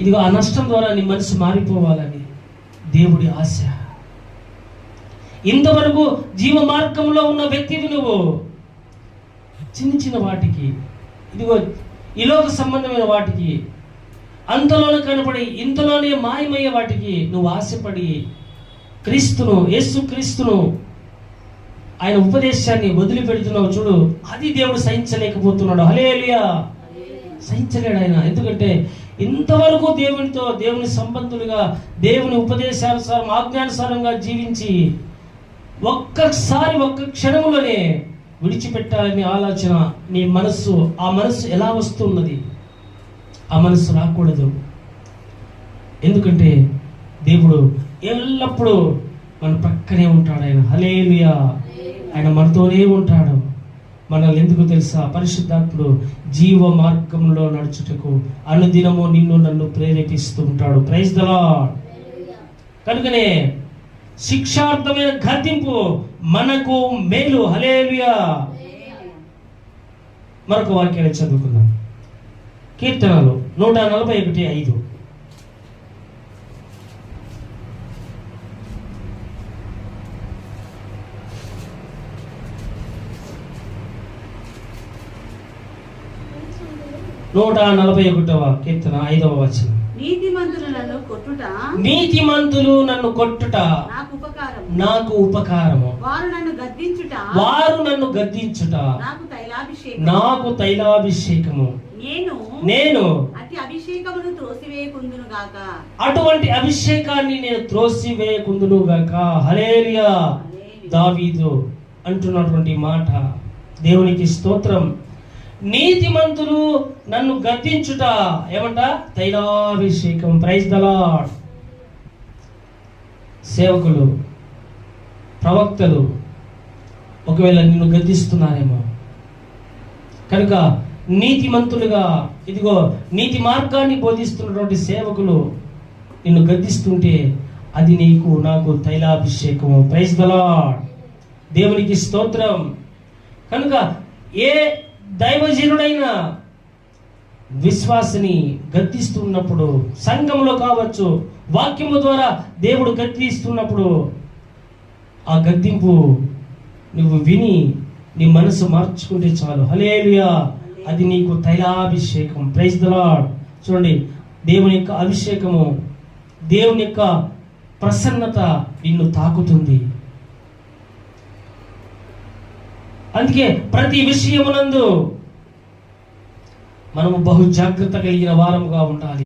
ఇదిగో ఆ నష్టం ద్వారా నీ మనసు మారిపోవాలని దేవుడి ఆశ. ఇంతవరకు జీవ మార్గంలో ఉన్న వ్యక్తివి నువ్వు. చిన్న చిన్న వాటికి. ఇదిగో ఇలోక సంబంధమైన వాటికి. అంతలోనే కనపడి ఇంతలోనే మాయమయ్యే వాటికి నువ్వు ఆశపడి క్రీస్తును యేసు క్రీస్తును ఆయన ఉపదేశాన్ని వదిలిపెడుతున్నావు చూడు. అది దేవుడు సహించలేకపోతున్నాడు. హలేలియా సహించలేడు ఆయన. ఎందుకంటే ఇంతవరకు దేవునితో దేవుని సంబంధులుగా దేవుని ఉపదేశానుసారం ఆజ్ఞానుసారంగా జీవించి ఒక్కసారి ఒక్క క్షణంలోనే విడిచిపెట్టాలనే ఆలోచన నీ మనస్సు ఆ మనస్సు ఎలా వస్తున్నది? ఆ మనస్సు రాకూడదు. ఎందుకంటే దేవుడు ఎల్లప్పుడూ మన పక్కనే ఉంటాడు ఆయన. హలేలుయా ఆయన మనతోనే ఉంటాడు. మనల్ని ఎందుకు తెలుసా? పరిశుద్ధాత్ముడు జీవ మార్గంలో నడుచుటకు అనుదినము నిన్ను నన్ను ప్రేరేపిస్తూ ఉంటాడు. ప్రైజ్ దలా కనుకనే శిక్షార్థమైన గతింపు మనకు మేలు. హలేలుయా మరొక వాక్యాన్ని చదువుకుందాం. కీర్తనలు నూట నలభై ఒకటి ఐదు. నూట నలభై ఒకటవ కీర్తన ఐదవ వచనం. నీతిమంతులు నన్ను కొట్టుట నీతిమంతులు నన్ను కొట్టుట నాకు ఉపకారం నాకు ఉపకారము. వారు నన్ను గద్దించుట వారు నన్ను గద్దించుట నాకు తైలాభిషేకం నాకు తైలాభిషేకము. నేను నేను అతి అభిషేకమును త్రోసివేయకుందును గాక. అటువంటి అభిషేకాన్ని నేను త్రోసి వేయకుందును గాక హలేలియా దావీదు అంటున్నటువంటి మాట. దేవునికి స్తోత్రం. నీతిమంతులు నన్ను గద్దించుట. ఏమంట? తైలాభిషేకం. ప్రైజ్ దలాడ్ సేవకులు ప్రవక్తలు ఒకవేళ నిన్ను గద్దిస్తున్నారేమో. కనుక నీతిమంతులుగా ఇదిగో నీతి మార్గాన్ని బోధిస్తున్నటువంటి సేవకులు నిన్ను గద్దిస్తుంటే అది నీకు నాకు తైలాభిషేకము. ప్రైజ్ దలాడ్ దేవునికి స్తోత్రం. కనుక ఏ దైవజనుడైన విశ్వాసిని గద్దిస్తున్నప్పుడు సంఘంలో కావచ్చు వాక్యము ద్వారా దేవుడు గద్దిస్తున్నప్పుడు ఆ గద్దింపు నువ్వు విని నీ మనసు మార్చుకుంటే చాలు. హలేలుయా అది నీకు తైలాభిషేకం. ప్రైజ్ ద చూడండి దేవుని యొక్క అభిషేకము దేవుని యొక్క ప్రసన్నత నిన్ను తాకుతుంది. అందుకే ప్రతి విషయమునందు మనము బహు జాగ్రత్త కలిగిన వారముగా ఉండాలి.